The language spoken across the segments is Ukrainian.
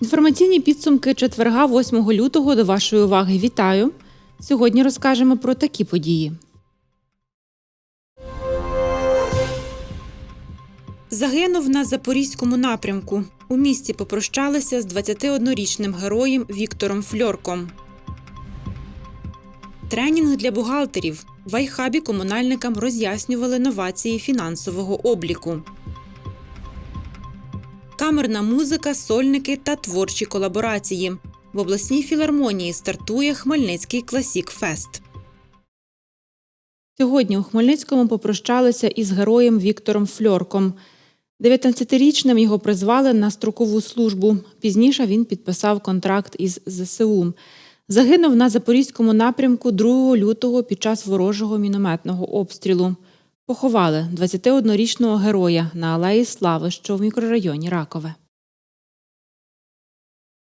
Інформаційні підсумки четверга 8 лютого до вашої уваги. Вітаю! Сьогодні розкажемо про такі події. Загинув на запорізькому напрямку. У місті попрощалися з 21-річним героєм Віктором Фльорком. Тренінг для бухгалтерів. В Айхабі комунальникам роз'яснювали новації фінансового обліку. Камерна музика, сольники та творчі колаборації. В обласній філармонії стартує Хмельницький Класік Фест. Сьогодні у Хмельницькому попрощалися із героєм Віктором Фльорком. 19-річним його призвали на строкову службу. Пізніше він підписав контракт із ЗСУ. Загинув на запорізькому напрямку 2 лютого під час ворожого мінометного обстрілу. Поховали 21-річного героя на Алеї Слави, що в мікрорайоні Ракове.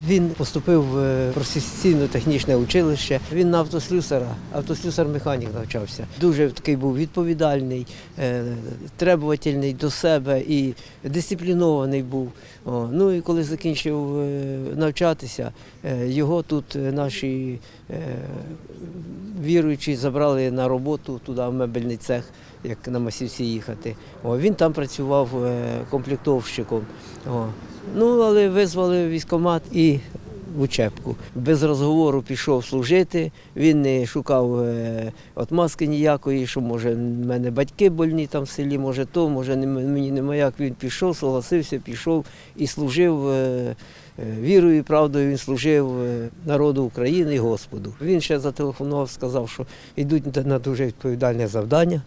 Він поступив в професійно-технічне училище. Він на автослюсара, автослюсар-механік навчався. Дуже такий був відповідальний, е, требувательний до себе і дисциплінований був. Ну і коли закінчив е, навчатися, е, його тут наші віруючі забрали на роботу туди, в мебельний цех, як на масівці їхати. Він там працював комплектовщиком. Ну, але визвали в військкомат і в учебку. Без розговору пішов служити. Він не шукав е, отмазки ніякої, що може в мене батьки больні там в селі, може то, може мені нема як. Він пішов, согласився, пішов і служив е, е, вірою і правдою. Він служив народу України і Господу. Він ще зателефонував, сказав, що йдуть на дуже відповідальне завдання,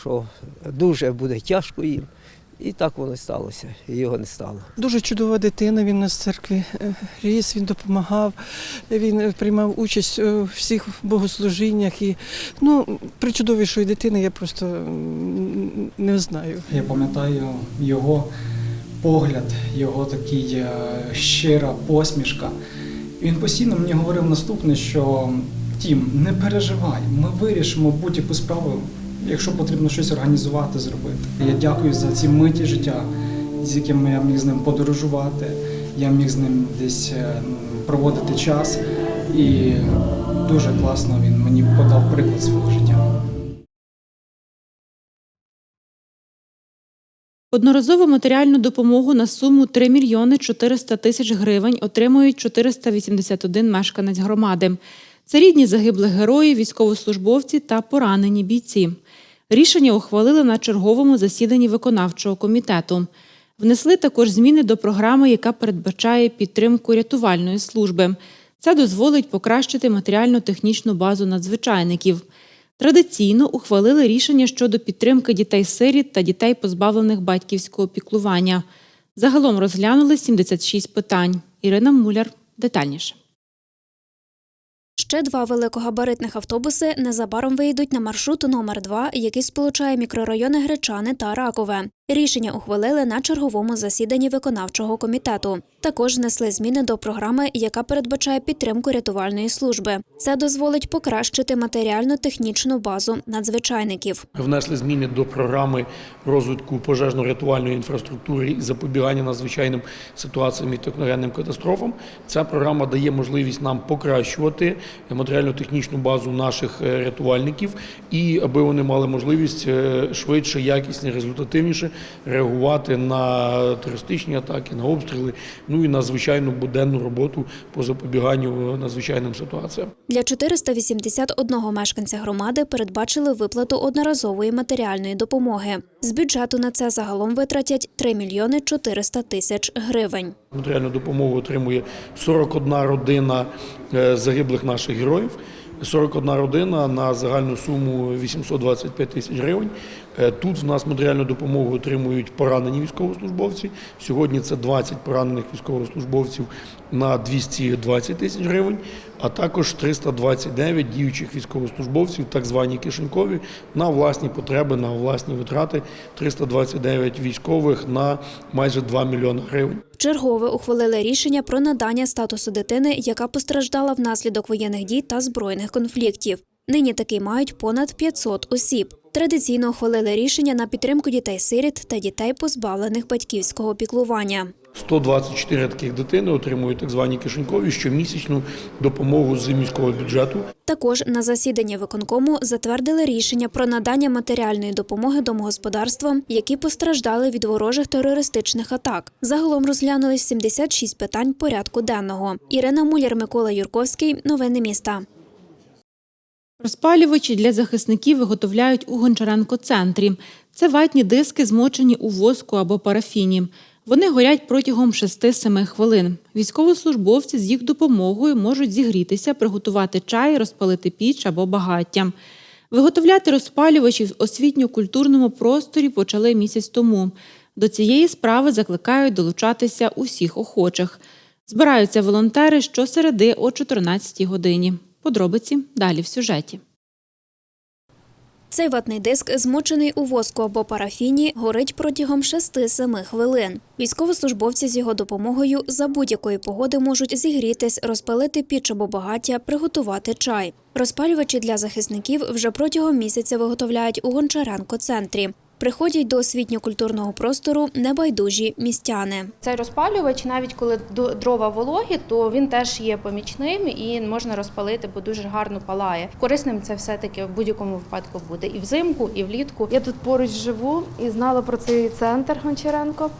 що дуже буде тяжко їм. І так воно сталося, і його не стало. Дуже чудова дитина. Він в церкві е, ріс, він допомагав, він приймав участь у всіх богослужіннях. І ну, причудовішої дитини я просто не знаю. Я пам'ятаю його погляд, його такий е, щира посмішка. Він постійно мені говорив наступне, що Тім, не переживай, ми вирішимо будь-яку справу, якщо потрібно щось організувати, зробити. Я дякую за ці миті життя, з якими я міг з ним подорожувати, я міг з ним десь е, проводити час. І дуже класно він мені подав приклад свого життя. Одноразову матеріальну допомогу на суму 3 мільйони 400 тисяч гривень отримують 481 мешканець громади. Це рідні загиблих героїв, військовослужбовці та поранені бійці. Рішення ухвалили на черговому засіданні виконавчого комітету. Внесли також зміни до програми, яка передбачає підтримку рятувальної служби. Це дозволить покращити матеріально-технічну базу надзвичайників. Традиційно ухвалили рішення щодо підтримки дітей-сиріт та дітей, позбавлених батьківського піклування. Загалом розглянули 76 питань. Ірина Муляр детальніше. Ще два великогабаритних автобуси незабаром вийдуть на маршрут номер 2 який сполучає мікрорайони Гречани та Ракове. Рішення ухвалили на черговому засіданні виконавчого комітету. Також внесли зміни до програми, яка передбачає підтримку рятувальної служби. Це дозволить покращити матеріально-технічну базу надзвичайників. Внесли зміни до програми розвитку пожежно-рятувальної інфраструктури і запобігання надзвичайним ситуаціям і техногенним катастрофам. Ця програма дає можливість нам покращувати матеріально-технічну базу наших е, рятувальників і аби вони мали можливість е, швидше, якісніше, результативніше реагувати на терористичні атаки, на обстріли, ну і на звичайну буденну роботу по запобіганню надзвичайним ситуаціям. Для 481 мешканця громади передбачили виплату одноразової матеріальної допомоги. З бюджету на це загалом витратять 3 мільйони 400 тисяч гривень. Матеріальну допомогу отримує 41 родина е, загиблих наших героїв. 41 родина на загальну суму 825 тисяч гривень. Е, Тут в нас матеріальну допомогу отримують поранені військовослужбовці. Сьогодні це 20 поранених військовослужбовців на 220 тисяч гривень, а також 329 діючих військовослужбовців, так звані кишенькові, на власні потреби, на власні витрати. 329 військових на майже 2 мільйони гривень. Вчергове ухвалили рішення про надання статусу дитини, яка постраждала внаслідок воєнних дій та збройних конфліктів. Нині такий мають понад 500 осіб. Традиційно ухвалили рішення на підтримку дітей-сиріт та дітей, позбавлених батьківського піклування. 124 таких дитини отримують так звані кишенькові щомісячну допомогу з міського бюджету. Також на засіданні виконкому затвердили рішення про надання матеріальної допомоги домогосподарствам, які постраждали від ворожих терористичних атак. Загалом розглянули 76 питань порядку денного. Ірина Муляр, Микола Юрковський. Новини міста. Розпалювачі для захисників виготовляють у Гончаренко-центрі. Це ватні диски, змочені у воску або парафіні. Вони горять протягом 6-7 хвилин. Військовослужбовці з їх допомогою можуть зігрітися, приготувати чай, розпалити піч або багаття. Виготовляти розпалювачі в освітньо-культурному просторі почали місяць тому. До цієї справи закликають долучатися усіх охочих. Збираються волонтери щосереди о 14 годині. Подробиці далі в сюжеті. Цей ватний диск, змочений у воску або парафіні, горить протягом 6-7 хвилин. Військовослужбовці з його допомогою за будь-якої погоди можуть зігрітись, розпалити піч або багаття, приготувати чай. Розпалювачі для захисників вже протягом місяця виготовляють у Гончаренко-центрі. Приходять до освітньо-культурного простору небайдужі містяни. Цей розпалювач, навіть коли до- дрова вологі, то він теж є помічним і можна розпалити, бо дуже гарно палає. Корисним це все-таки в будь-якому випадку буде і взимку, і влітку. Я тут поруч живу і знала про цей центр Гончаренко.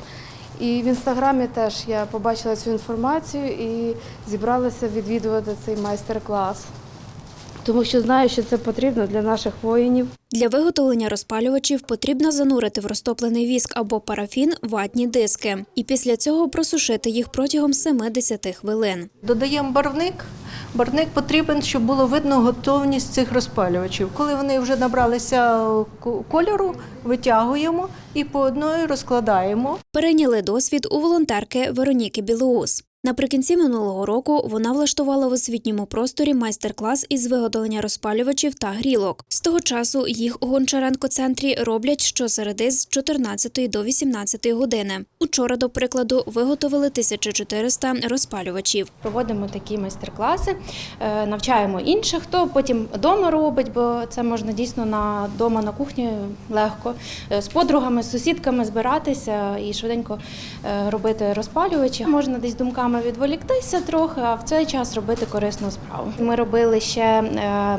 І в інстаграмі теж я побачила цю інформацію і зібралася відвідувати цей майстер-клас. Тому що знаю, що це потрібно для наших воїнів. Для виготовлення розпалювачів потрібно занурити в розтоплений віск або парафін ватні диски, і після цього просушити їх протягом 70 хвилин. Додаємо барвник. Барвник потрібен, щоб було видно готовність цих розпалювачів. Коли вони вже набралися кольору, витягуємо і по одної розкладаємо. Перейняли досвід у волонтерки Вероніки Білоус. Наприкінці минулого року вона влаштувала в освітньому просторі майстер-клас із виготовлення розпалювачів та грілок. З того часу їх у Гончаренко-центрі роблять щосереди з 14 до 18 години. Учора, до прикладу, виготовили 1400 розпалювачів. Проводимо такі майстер-класи, е, навчаємо інших, хто потім вдома робить, бо це можна дійсно на дома на кухні легко Е, з подругами, з сусідками збиратися і швиденько е, робити розпалювачі. Можна десь думками відволіктися трохи, а в цей час робити корисну справу. Ми робили ще. е,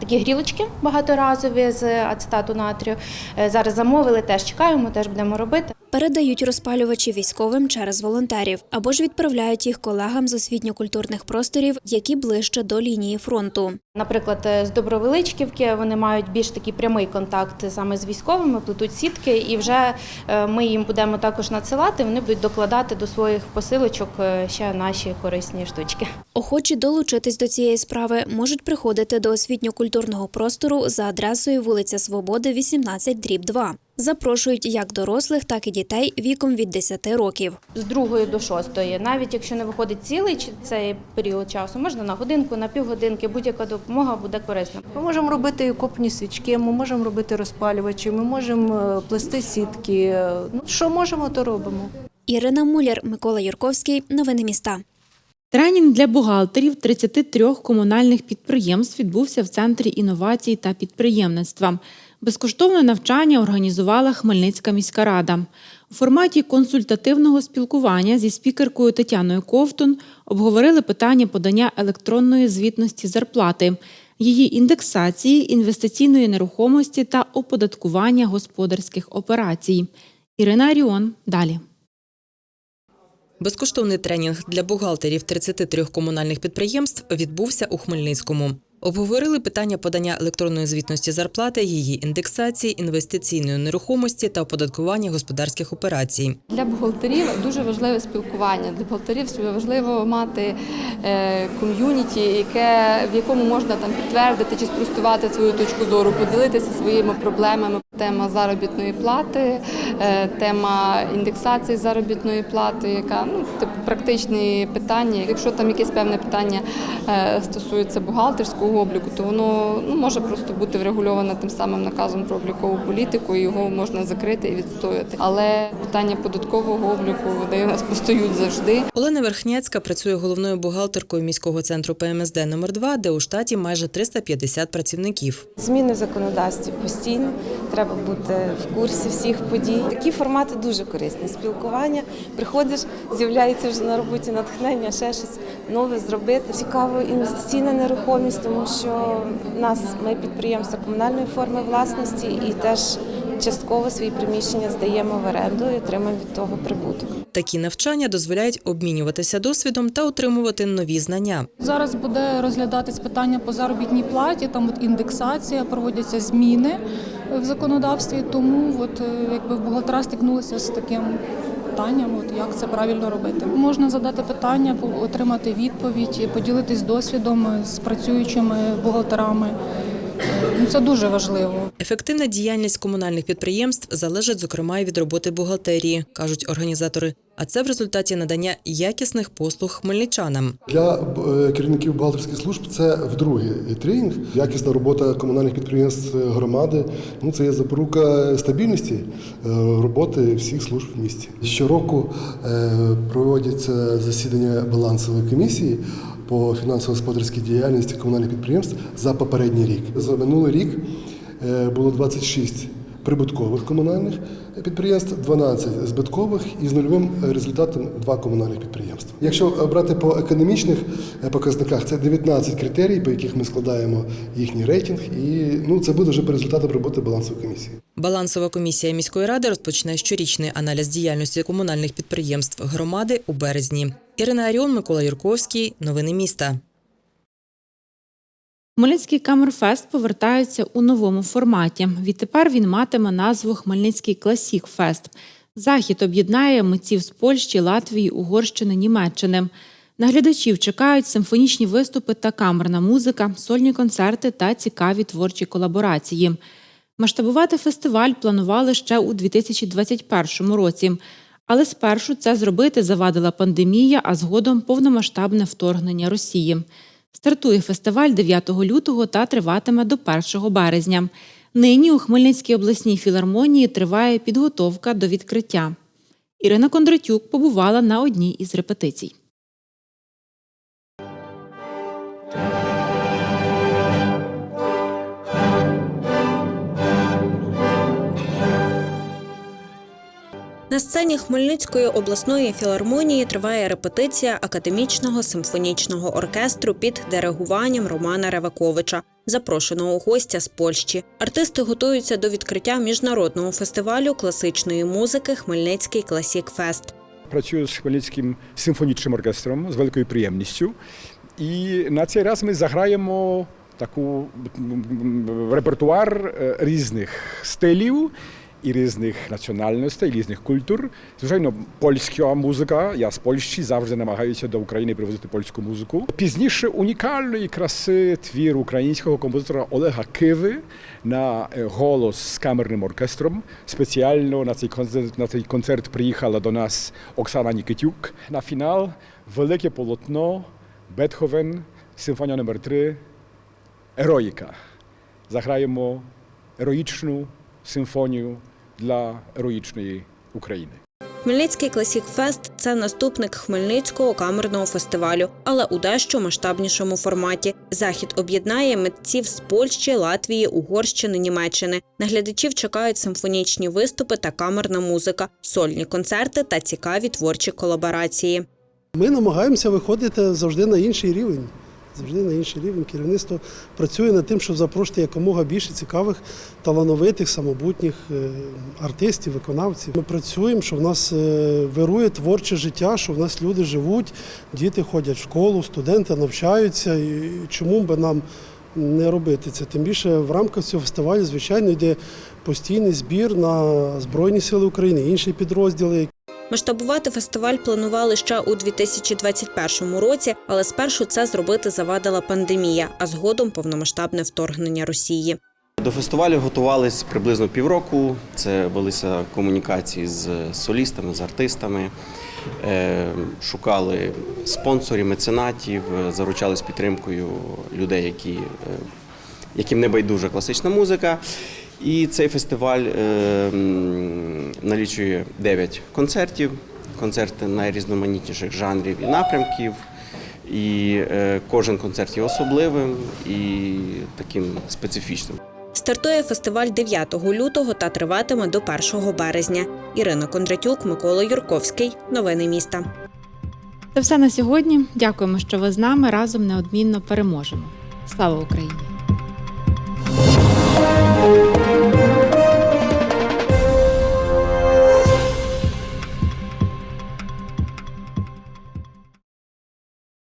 Такі грілочки багаторазові з ацетату натрію. Е, Зараз замовили, теж чекаємо, теж будемо робити. Передають розпалювачі військовим через волонтерів або ж відправляють їх колегам з освітньо-культурних просторів, які ближче до лінії фронту. Наприклад, е, з Добровеличківки вони мають більш такий прямий контакт саме з військовими, плетуть сітки, і вже е, ми їм будемо також надсилати. Вони будуть докладати до своїх посилочок е, ще наші корисні штучки. Охочі долучитись до цієї справи можуть приходити до освітньо-культурного простору за адресою вулиця Свободи, 18, дріб 2. Запрошують як дорослих, так і дітей віком від 10 років. З другої до шостої, навіть якщо не виходить цілий цей період часу, можна на годинку, на півгодинки, будь-яка допомога буде корисна. Ми можемо робити окопні свічки, ми можемо робити розпалювачі, ми можемо е, плести сітки. Ну, що можемо, то робимо. Ірина Муляр, Микола Юрковський. Новини міста. Тренінг для бухгалтерів 33 комунальних підприємств відбувся в Центрі інновацій та підприємництва. Безкоштовне навчання організувала Хмельницька міська рада. У форматі консультативного спілкування зі спікеркою Тетяною Ковтун обговорили питання подання електронної звітності зарплати, її індексації, інвестиційної нерухомості та оподаткування господарських операцій. Ірина Аріон далі. Безкоштовний тренінг для бухгалтерів 33 комунальних підприємств відбувся у Хмельницькому. Обговорили питання подання електронної звітності зарплати, її індексації, інвестиційної нерухомості та оподаткування господарських операцій. Для бухгалтерів дуже важливе спілкування. Для бухгалтерів важливо мати е, ком'юніті, в якому можна там підтвердити чи спростувати свою точку зору, поділитися своїми проблемами. Тема заробітної плати, е, тема індексації заробітної плати, яка ну типу практичні питання. Якщо там якесь певне питання е, стосується бухгалтерського обліку, то воно ну може просто бути врегульовано тим самим наказом про облікову політику, і його можна закрити і відстояти. Але питання податкового обліку вони у нас постають завжди. Олена Верхняцька працює головною бухгалтеркою міського центру ПМСД номер 2 де у штаті майже 350 працівників. Зміни в законодавстві постійно, треба бути в курсі всіх подій. Такі формати дуже корисні. Спілкування, приходиш, з'являється вже на роботі натхнення, ще щось нове зробити. Цікаво інвестиційна нерухомість, тому що в нас ми підприємство комунальної форми власності і теж частково свої приміщення здаємо в оренду і отримуємо від того прибуток. Такі навчання дозволяють обмінюватися досвідом та отримувати нові знання. Зараз буде розглядатись питання по заробітній платі, там от індексація, проводяться зміни в законодавстві. Тому от е, якби бухгалтера стикнулися з таким питанням, от як це правильно робити. Можна задати питання, отримати відповідь, поділитись досвідом з працюючими бухгалтерами. Ну, це дуже важливо. Ефективна діяльність комунальних підприємств залежить, зокрема, і від роботи бухгалтерії, кажуть організатори. А це в результаті надання якісних послуг хмельничанам. Для е, керівників бухгалтерських служб це вдруге тренінг. Якісна робота комунальних підприємств е, громади. Ну це є запорука стабільності е, роботи всіх служб в місті. Щороку проводяться засідання балансової комісії по фінансово-господарській діяльності комунальних підприємств за попередній рік. За минулий рік е, було 26 прибуткових комунальних підприємств, 12 збиткових і з нульовим результатом 2 комунальних підприємства. Якщо брати по економічних е, показниках, це 19 критерій, по яких ми складаємо їхній рейтинг, і ну це буде вже по результатам роботи балансової комісії. Балансова комісія міської ради розпочне щорічний аналіз діяльності комунальних підприємств громади у березні. Ірина Аріон, Микола Юрковський. Новини міста. Хмельницький Камерфест повертається у новому форматі. Відтепер він матиме назву Хмельницький Класік Фест. Захід об'єднає митців з Польщі, Латвії, Угорщини, Німеччини. На глядачів чекають симфонічні виступи та камерна музика, сольні концерти та цікаві творчі колаборації. Масштабувати фестиваль планували ще у 2021 році. Але спершу це зробити завадила пандемія, а згодом повномасштабне вторгнення Росії. Стартує фестиваль 9 лютого та триватиме до 1 березня. Нині у Хмельницькій обласній філармонії триває підготовка до відкриття. Ірина Кондратюк побувала на одній із репетицій. На сцені Хмельницької обласної філармонії триває репетиція академічного симфонічного оркестру під диригуванням Романа Реваковича, запрошеного гостя з Польщі. Артисти готуються до відкриття міжнародного фестивалю класичної музики Хмельницький Класік Фест. Працюю з Хмельницьким симфонічним оркестром з великою приємністю. І на цей раз ми заграємо таку репертуар е, різних стилів і різних національностей, різних культур. Звичайно, польська музика. Я з Польщі завжди намагаюся до України привозити польську музику. Пізніше унікальної краси твір українського композитора Олега Киви на е, голос з камерним оркестром. Спеціально на цей концерт на цей концерт приїхала до нас Оксана Нікітюк. На фінал велике полотно Бетховен, симфонія номер 3 Ероїка. Заграємо ероїчну симфонію для ероїчної України. Хмельницький Класік Фест це наступник Хмельницького камерного фестивалю, але у дещо масштабнішому форматі. Захід об'єднає митців з Польщі, Латвії, Угорщини, Німеччини. На глядачів чекають симфонічні виступи та камерна музика, сольні концерти та цікаві творчі колаборації. Ми намагаємося виходити завжди на інший рівень. Завжди на інший рівень. Керівництво працює над тим, щоб запрошувати якомога більше цікавих, талановитих, самобутніх е, артистів, виконавців. Ми працюємо, що в нас е, вирує творче життя, що в нас люди живуть, діти ходять в школу, студенти навчаються. І чому би нам не робити це? Тим більше в рамках цього фестивалю, звичайно, йде постійний збір на Збройні Сили України, інші підрозділи, Масштабувати фестиваль планували ще у 2021 році, але спершу це зробити завадила пандемія, а згодом повномасштабне вторгнення Росії. До фестивалю готувалися приблизно півроку. Це велися комунікації з солістами, з артистами, е, шукали спонсорів, меценатів, заручались підтримкою людей, які, е, яким не байдужа класична музика. І цей фестиваль е, налічує 9 концертів, концерти найрізноманітніших жанрів і напрямків. І е, кожен концерт є особливим і таким специфічним. Стартує фестиваль 9 лютого та триватиме до 1 березня. Ірина Кондратюк, Микола Юрковський. Новини міста. Це все на сьогодні. Дякуємо, що ви з нами разом неодмінно переможемо. Слава Україні!